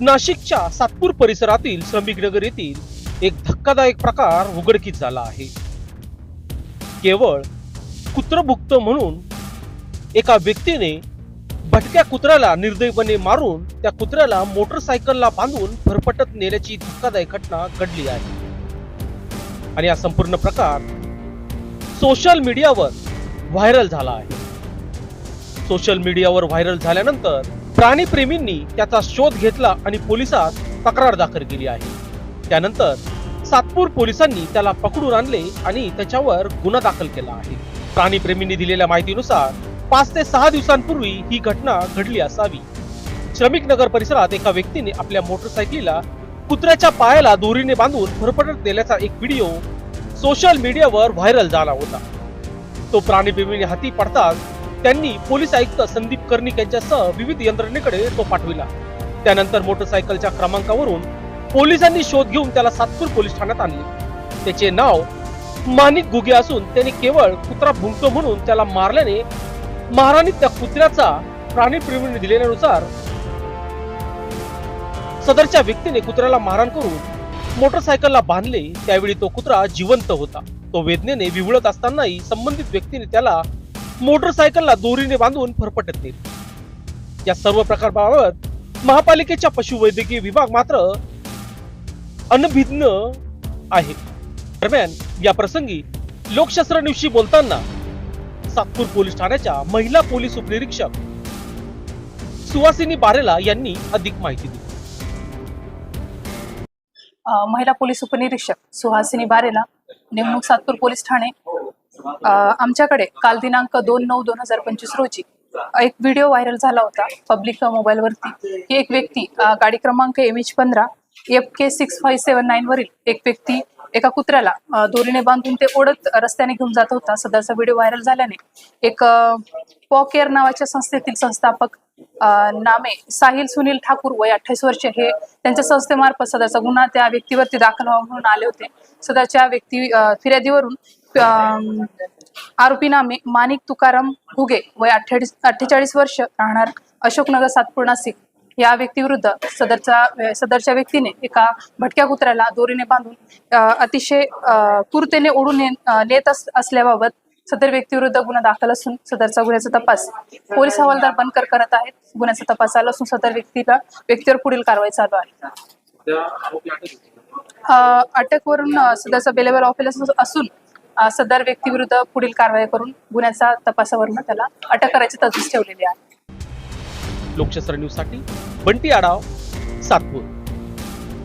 नाशिकच्या सातपूर परिसरातील श्रमिक नगर येथील एक धक्कादायक प्रकार उघडकीस झाला आहे. केवळ कुत्रभुक्त म्हणून एका व्यक्तीने भटक्या कुत्र्याला निर्दयीपणे मारून त्या कुत्र्याला मोटरसायकलला बांधून भरपटत नेल्याची धक्कादायक घटना घडली आहे. आणि हा संपूर्ण प्रकार सोशल मीडियावर व्हायरल झाला आहे. सोशल मीडियावर व्हायरल झाल्यानंतर प्राणीप्रेमींनी त्याचा शोध घेतला आणि पोलिसात तक्रार दाखल केली आहे. त्यानंतर सातपूर पोलिसांनी त्याला पकडून आणले आणि त्याच्यावर गुन्हा दाखल केला आहे. प्राणीप्रेमींनी दिलेल्या माहितीनुसार पाच ते सहा दिवसांपूर्वी ही घटना घडली असावी. श्रमिक नगर परिसरात एका व्यक्तीने आपल्या मोटरसायकलीला कुत्र्याच्या पायाला दोरीने बांधून फरफटत दिल्याचा एक व्हिडिओ सोशल मीडियावर व्हायरल झाला होता. तो प्राणीप्रेमीने हाती पडताच त्यांनी पोलीस आयुक्त संदीप कर्णिक यांच्यासह विविध यंत्रणेकडे तो पाठविला. त्यानंतर मोटरसायकलच्या क्रमांकावरून पोलिसांनी शोध घेऊन त्याला सातपूर पोलीस ठाण्यात आणले. त्याचे नाव मानिक गुगे असून त्याने केवळ कुत्रा भुंकतो म्हणून त्याला मारल्याने महाराणी त्या कुत्र्याचा प्राणीप्रेमीने दिलेल्यानुसार सदरच्या व्यक्तीने कुत्र्याला मारहाण करून मोटरसायकलला बांधले. त्यावेळी तो कुत्रा जिवंत होता. तो वेदनेने विवळत असतानाही संबंधित व्यक्तीने त्याला मोटरसायकलला दोरीने बांधून फरफटत नेले. या सर्व प्रकाराबाबत महापालिकेच्या पशुवैद्यकीय विभाग मात्र अनभिज्ञ आहे. दरम्यान या प्रसंगी लोकशास्त्र दिवशी बोलताना सातपूर पोलीस ठाण्याच्या महिला पोलीस उपनिरीक्षक सुवासिनी बारेला यांनी अधिक माहिती दिली. महिला पोलीस उपनिरीक्षक सुहासिनी बारेला नेमणूक सातपूर पोलीस ठाणे आमच्याकडे काल दिनांक दोन नऊ दोन हजार पंचवीस रोजी एक व्हिडिओ व्हायरल झाला होता पब्लिक मोबाईलवरती की एक व्यक्ती गाडी क्रमांक एम एच पंधरा F K six five seven nine वरील एक व्यक्ती एका कुत्र्याला दोरीने बांधून ते ओढत रस्त्याने घेऊन जात होता. सदरचा व्हिडिओ व्हायरल झाल्याने एक पॉकेअर नावाच्या संस्थेतील संस्थापक नामे साहिल सुनील ठाकूर वय अठ्ठावीस वर्ष हे त्यांच्या संस्थेमार्फत सदरचा गुन्हा त्या व्यक्तीवरती दाखल व्हावा म्हणून आले होते. सदरच्या व्यक्ती फिर्यादीवरून आरोपी नामे माणिक तुकाराम घुगे वय अठ्ठेचाळीस अठ्ठेचाळीस वर्ष राहणार अशोकनगर सातपूर नाशिक या व्यक्तीविरुद्ध सदरचा सदरच्या व्यक्तीने एका भटक्या कुत्र्याला दोरीने बांधून अतिशय अ, क्रूरतेने ओढून नेत असल्याबाबत सदर व्यक्तीविरुद्ध गुन्हा दाखल असून सदरचा गुन्ह्याचा तपास पोलीस हवालदार बनकर करत आहेत. गुन्ह्याचा तपास चालू असून सदर व्यक्तीला व्यक्तीवर पुढील कारवाई चालू आहे. अटकवरून सदरचा बेलेबल ऑफिस असून सदर व्यक्तीविरुद्ध पुढील कारवाई करून गुन्ह्याचा तपासावरून त्याला अटक करायची तजवीज ठेवलेली आहे. लोकशास्त्र न्यूजसाठी बंटी आडाव सातपूर.